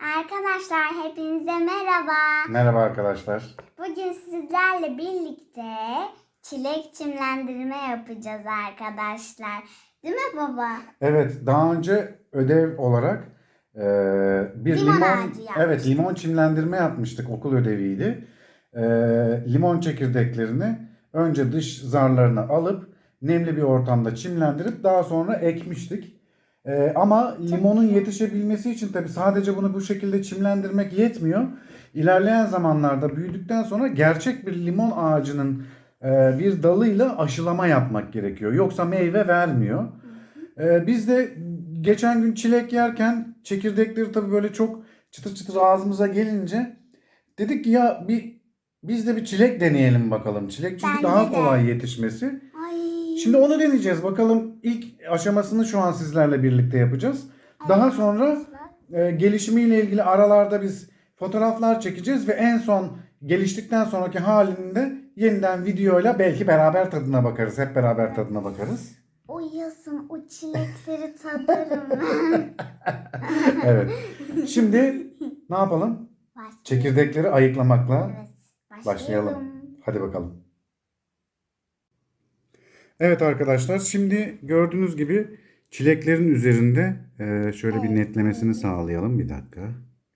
Arkadaşlar hepinize merhaba. Merhaba arkadaşlar. Bugün sizlerle birlikte çilek çimlendirme yapacağız arkadaşlar. Değil mi baba? Evet, daha önce ödev olarak e, bir Limon limon, ağacı yapmıştık. evet limon çimlendirme yapmıştık. Okul ödeviydi. E, limon çekirdeklerini önce dış zarlarını alıp nemli bir ortamda çimlendirip daha sonra ekmiştik. E, ama limonun yetişebilmesi için tabii sadece bunu bu şekilde çimlendirmek yetmiyor. İlerleyen zamanlarda büyüdükten sonra gerçek bir limon ağacının e, bir dalıyla aşılama yapmak gerekiyor. Yoksa meyve vermiyor. Ee, biz de geçen gün çilek yerken çekirdekleri tabii böyle çok çıtır çıtır ağzımıza gelince dedik ki ya bir biz de bir çilek deneyelim bakalım. Çilek çünkü Bence daha de. kolay yetişmesi. Şimdi onu deneyeceğiz. Bakalım ilk aşamasını şu an sizlerle birlikte yapacağız. Daha sonra e, gelişimiyle ilgili aralarda biz fotoğraflar çekeceğiz ve en son geliştikten sonraki halini de yeniden videoyla belki beraber tadına bakarız. Hep beraber tadına bakarız. O o çilekleri tadarım ben. Evet. Şimdi ne yapalım? Başlayalım. Çekirdekleri ayıklamakla Evet, başlayalım. Hadi bakalım. Evet arkadaşlar şimdi gördüğünüz gibi çileklerin üzerinde e, şöyle bir netlemesini sağlayalım. Bir dakika.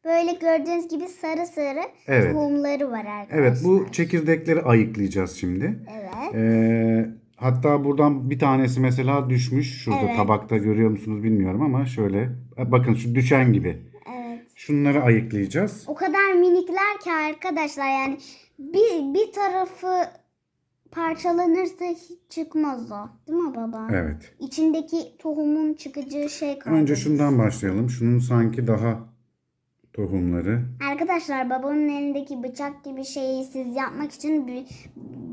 Böyle gördüğünüz gibi sarı sarı Evet. tohumları var arkadaşlar. Evet bu çekirdekleri ayıklayacağız şimdi. Evet. E, hatta buradan bir tanesi mesela düşmüş. Şurada Evet. tabakta görüyor musunuz bilmiyorum ama şöyle. E, Bakın şu düşen gibi. Evet. Şunları ayıklayacağız. O kadar minikler ki arkadaşlar yani bir, bir tarafı parçalanırsa hiç çıkmaz o. Değil mi baba? Evet. İçindeki tohumun çıkacağı şey kaldı. Önce şundan başlayalım. Şunun sanki daha tohumları. Arkadaşlar babamın elindeki bıçak gibi şeyi siz yapmak için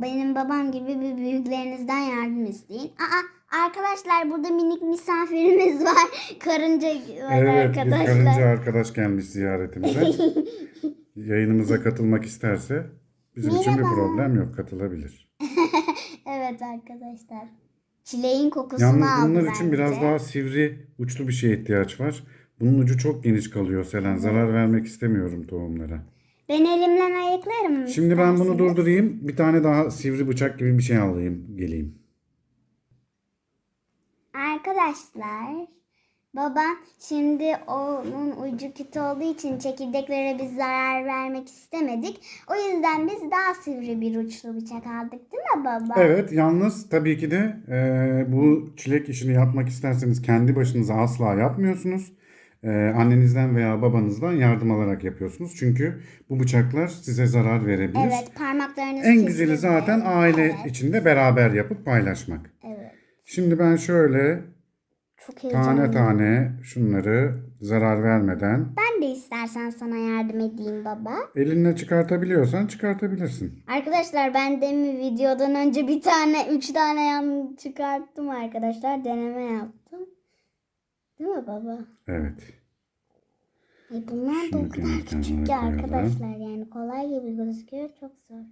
benim babam gibi bir büyüklerinizden yardım isteyin. Aa arkadaşlar burada minik misafirimiz var. Karınca var Evet, arkadaşlar. karınca arkadaş gelmiş ziyaretimize. Yayınımıza katılmak isterse bizim için bir Merhaba. problem yok, katılabilir. Evet arkadaşlar. Çileğin kokusunu Yalnız aldı bunlar için biraz bence. daha sivri, uçlu bir şeye ihtiyaç var. Bunun ucu çok geniş kalıyor Selen. Zarar vermek istemiyorum tohumlara. Ben elimden ayıklarım. Şimdi ben bunu isterseniz. durdurayım. Bir tane daha sivri bıçak gibi bir şey alayım, geleyim. Arkadaşlar babam şimdi onun ucu kötü olduğu için çekirdeklere biz zarar vermek istemedik. O yüzden biz daha sivri bir uçlu bıçak aldık değil mi baba? Evet, yalnız tabii ki de e, bu çilek işini yapmak isterseniz kendi başınıza asla yapmıyorsunuz. E, annenizden veya babanızdan yardım alarak yapıyorsunuz. Çünkü bu bıçaklar size zarar verebilir. Evet parmaklarınız En güzeli zaten aile Evet, içinde beraber yapıp paylaşmak. Evet. Şimdi ben şöyle Çok heyecanlı. tane tane şunları zarar vermeden Ben de istersen sana yardım edeyim baba. elinle çıkartabiliyorsan çıkartabilirsin. Arkadaşlar ben demin videodan önce bir tane, üç tane yan çıkarttım arkadaşlar. Deneme yaptım. Değil mi baba? Evet. Ay bunlar da o kadar küçük ki arkadaşlar. Yani kolay gibi gözüküyor. Çok zor.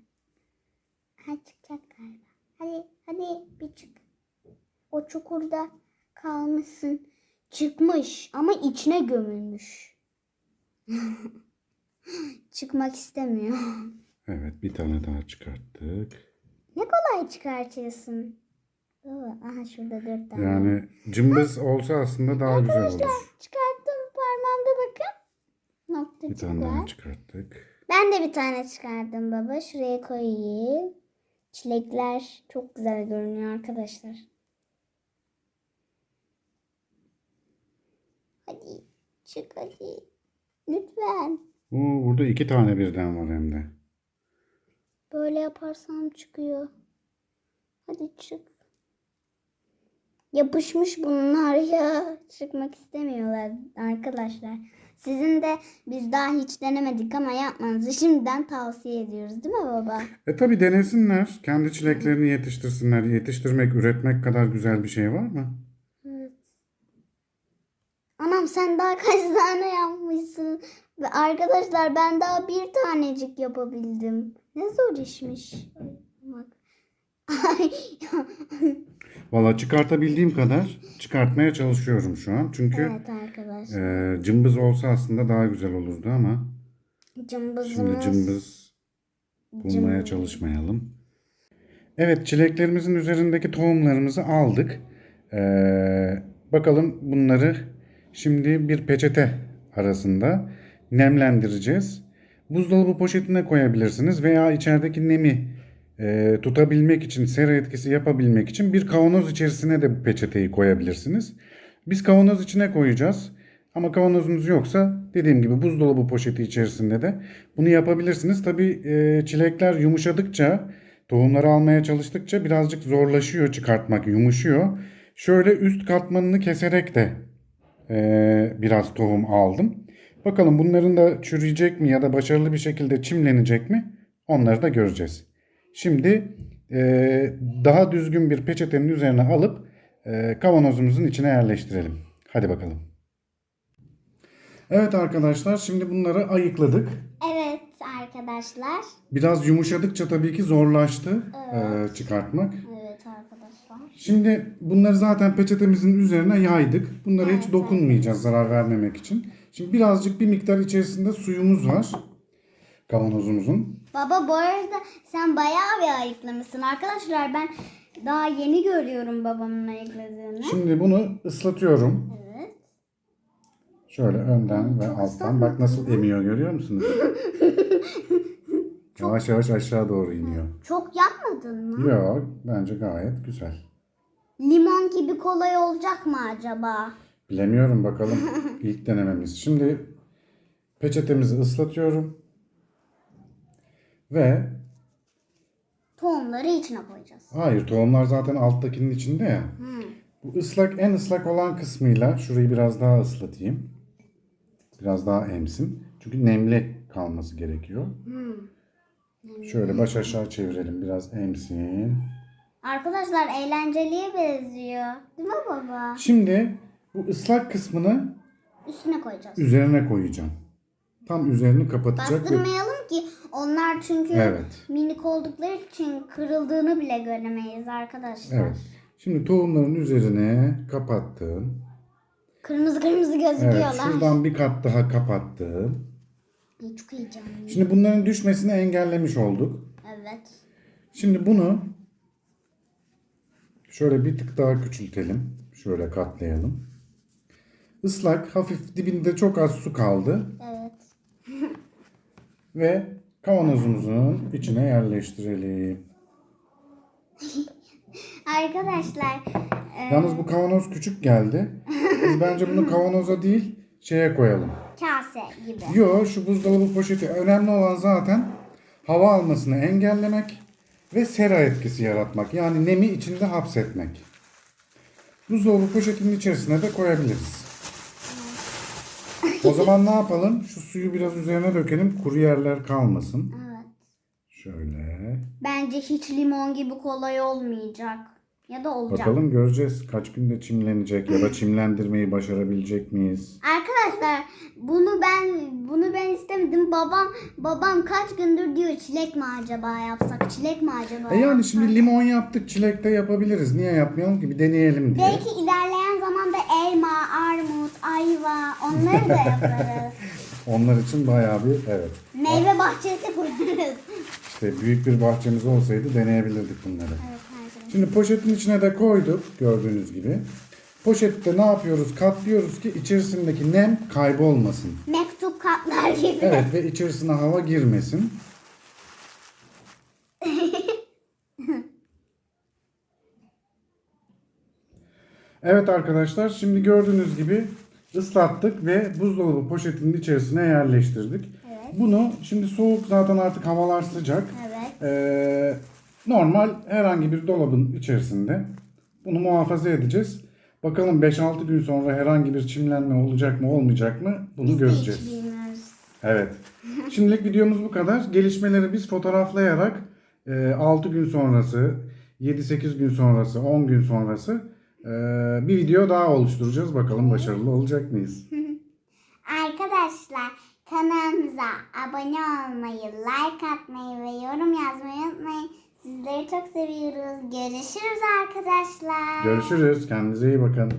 Ha çıkacak galiba. Hadi hadi bir çık. O çukurda kalmışsın. Çıkmış ama içine gömülmüş. Çıkmak istemiyor. Evet bir tane daha çıkarttık. Ne kolay çıkartıyorsun. Baba, aha şurada dört tane. Yani cımbız olsa aslında daha güzel olur. Çıkarttım parmağımda bakın. Bir Noktacık tane daha çıkarttık. Ben de bir tane çıkardım baba. Şuraya koyayım. Çilekler çok güzel görünüyor arkadaşlar. Hadi çık hadi. Lütfen. Oo, burada iki tane birden var hem de. Böyle yaparsam çıkıyor. Hadi çık. Yapışmış bunlar ya. Çıkmak istemiyorlar arkadaşlar. Sizin de biz daha hiç denemedik ama yapmanızı şimdiden tavsiye ediyoruz değil mi baba? E tabi denesinler. Kendi çileklerini yetiştirsinler. Yetiştirmek, üretmek kadar güzel bir şey var mı? Anam sen daha kaç tane yapmışsın? Ve arkadaşlar ben daha bir tanecik yapabildim. Ne zor işmiş. Bak. Valla çıkartabildiğim kadar çıkartmaya çalışıyorum şu an. Çünkü evet arkadaşlar. e, cımbız olsa aslında daha güzel olurdu ama Cımbızımız. şimdi cımbız bulmaya çalışmayalım. Evet çileklerimizin üzerindeki tohumlarımızı aldık. Ee, bakalım bunları şimdi bir peçete arasında nemlendireceğiz. Buzdolabı poşetine koyabilirsiniz veya içerideki nemi e, tutabilmek için, sera etkisi yapabilmek için bir kavanoz içerisine de bu peçeteyi koyabilirsiniz. Biz kavanoz içine koyacağız. Ama kavanozunuz yoksa dediğim gibi buzdolabı poşeti içerisinde de bunu yapabilirsiniz. Tabi çilekler yumuşadıkça, tohumları almaya çalıştıkça birazcık zorlaşıyor çıkartmak, yumuşuyor. Şöyle üst katmanını keserek de e, biraz tohum aldım. Bakalım bunların da çürüyecek mi ya da başarılı bir şekilde çimlenecek mi onları da göreceğiz. Şimdi e, daha düzgün bir peçetenin üzerine alıp e, kavanozumuzun içine yerleştirelim. Hadi bakalım. Evet arkadaşlar şimdi bunları ayıkladık. Evet arkadaşlar. Biraz yumuşadıkça tabii ki zorlaştı e, çıkartmak. Evet. Şimdi bunları zaten peçetemizin üzerine yaydık. Bunlara hiç dokunmayacağız zarar vermemek için. Şimdi birazcık bir miktar içerisinde suyumuz var. Kavanozumuzun. Baba bu arada sen bayağı bir ayıklamışsın. Arkadaşlar ben daha yeni görüyorum babamın ayıkladığını. Şimdi bunu ıslatıyorum. Evet. Şöyle önden ve alttan. Bak nasıl emiyor görüyor musunuz? yavaş yavaş aşağı doğru iniyor. Çok yapmadın mı? Yok bence gayet güzel. Limon gibi kolay olacak mı acaba? Bilemiyorum bakalım ilk denememiz. Şimdi peçetemizi ıslatıyorum. Ve Tohumları içine koyacağız. hayır tohumlar zaten alttakinin içinde ya. Bu ıslak en ıslak olan kısmıyla şurayı biraz daha ıslatayım. Biraz daha emsin. Çünkü nemli kalması gerekiyor. Şöyle baş aşağı çevirelim biraz emsin. Arkadaşlar eğlenceliye benziyor. Değil mi baba? Şimdi bu ıslak kısmını Üstüne koyacağız. üzerine koyacağım. Tam üzerini kapatacak ve Bastırmayalım ki onlar çünkü Evet. minik oldukları için kırıldığını bile göremeyiz arkadaşlar. Evet. Şimdi tohumların üzerine kapattım. Kırmızı kırmızı Evet, gözüküyorlar. şuradan bir kat daha kapattım. Ay, Çok heyecanlıyım. Şimdi bunların düşmesini engellemiş olduk. Evet. Şimdi bunu şöyle bir tık daha küçültelim. Şöyle katlayalım. Islak, hafif dibinde çok az su kaldı Evet. ve kavanozumuzun içine yerleştirelim. Arkadaşlar e, Yalnız bu kavanoz küçük geldi. Biz bence bunu kavanoza değil şeye koyalım. kase gibi. Yo şu buzdolabı poşeti önemli olan zaten hava almasını engellemek ve sera etkisi yaratmak. Yani nemi içinde hapsetmek. Buzdolabı poşetinin içerisine de koyabiliriz. O zaman ne yapalım? Şu suyu biraz üzerine dökelim. Kuru yerler kalmasın. Evet. Şöyle. Bence hiç limon gibi kolay olmayacak. Ya da olacak. Bakalım göreceğiz kaç günde çimlenecek ya da çimlendirmeyi başarabilecek miyiz? Arkadaşlar bunu ben bunu ben istemedim. Babam babam kaç gündür diyor çilek mi acaba yapsak? Çilek mi acaba? E yani yapsak? şimdi limon yaptık, çilek de yapabiliriz. Niye yapmayalım ki? Bir deneyelim diye. Belki ilerleyen zamanda elma, armut, ayva onları da yaparız. Onlar için bayağı bir evet. Meyve bahçesi kurarız. İşte büyük bir bahçemiz olsaydı deneyebilirdik bunları. Evet. Şimdi poşetin içine de koyduk gördüğünüz gibi. Poşette ne yapıyoruz? Katlıyoruz ki içerisindeki nem kaybolmasın. Mektup katlar gibi. Evet ve içerisine hava girmesin. Evet arkadaşlar şimdi gördüğünüz gibi ıslattık ve buzdolabı poşetinin içerisine yerleştirdik. Evet. Bunu şimdi soğuk zaten artık havalar sıcak. Evet. Ee, normal herhangi bir dolabın içerisinde bunu muhafaza edeceğiz. Bakalım 5-6 gün sonra herhangi bir çimlenme olacak mı olmayacak mı bunu Biz göreceğiz. Evet. Şimdilik videomuz bu kadar. Gelişmeleri biz fotoğraflayarak e, 6 gün sonrası, 7-8 gün sonrası, 10 gün sonrası e, bir video daha oluşturacağız. Bakalım başarılı olacak mıyız? Arkadaşlar kanalımıza abone olmayı, like atmayı ve yorum yazmayı unutmayın. Sizleri çok seviyoruz. Görüşürüz arkadaşlar. Görüşürüz. Kendinize iyi bakın.